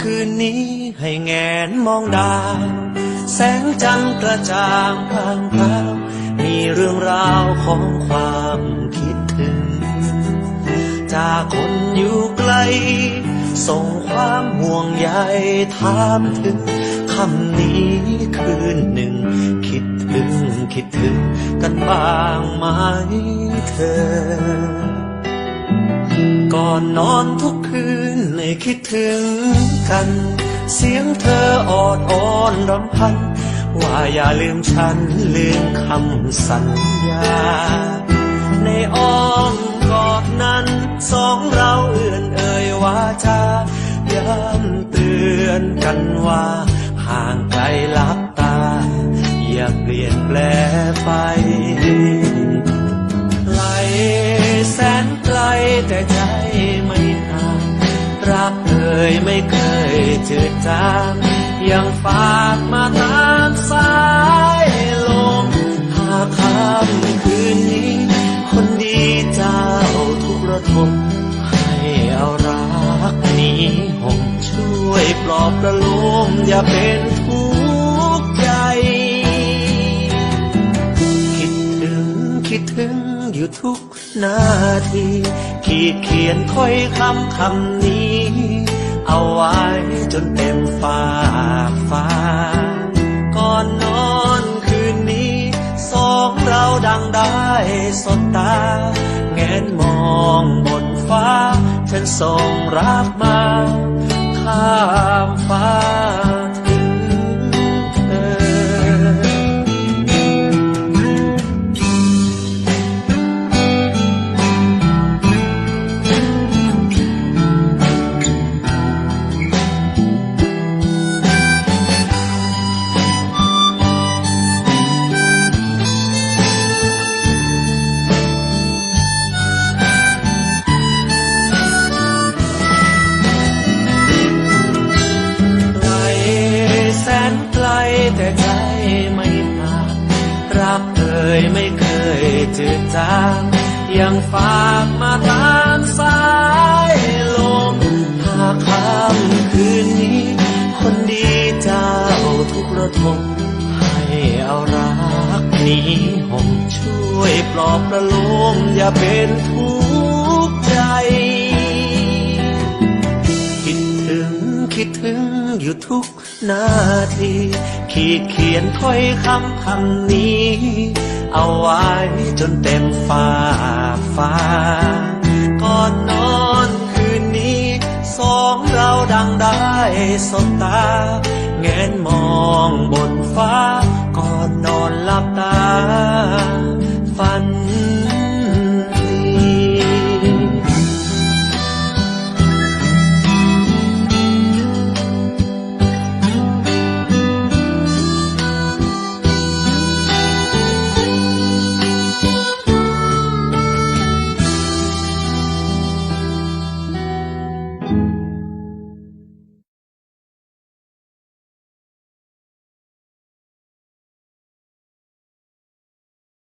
คืนนี้ให้แงนมองดาว แสงจันทร์กระจ่างพรางพราวมีเรื่องราวของความคิดถึง จากคนอยู่ไกล ส่งความห่วงใยถามถึงคำนี้คืนหนึ่ง คิดถึงคิดถึงกันบ้างไหมเธอ อนนอนทุกคืนให้คิดถึงกัน เสียงเธอออดอ่อนรำพัน ว่าอย่าลืมฉันลืมคำสัญญา ในอ้อมกอดนั้นสองเราเอื่อนเอ่ยว่าจะย้ำเตือนกันว่า ห่างไกลลับตา อย่าเปลี่ยนแปลไป จืดจางยังฝากมาตามสายลมหากค่ำคืนนี้ คนดีเจ้าทุกระทมให้เอารักนี้ห่มช่วยปลอบประโลมอย่าเป็นทุกข์ใจ คิดถึงคิดถึงอยู่ทุกนาที ขีดเขียนถ้อยคำคำนี้ เอาไว้จนเต็มฝากฟ้า ก่อนนอนคืนนี้ สองเราดังได้สดตา แงนมองบนฟ้า ฉันส่งรักมาข้ามฟ้า ไม่ห่างรักเอ่ยไม่เคยจืดจางยังฝากมาตามสายลมหากค่ำคืนนี้ คนดีเจ้าทุกระทมให้เอารักนี้ห่มช่วยปลอบประโลมอย่าเป็นทุ คิดถึงอยู่ทุกนาที ขีดเขียนถ้อยคำคำนี้ เอาไว้จนเต็มฝากฟ้า ก่อนนอนคืนนี้ สองเราดังได้สบตา แงนมองบนฟ้า ก่อนนอนหลับตา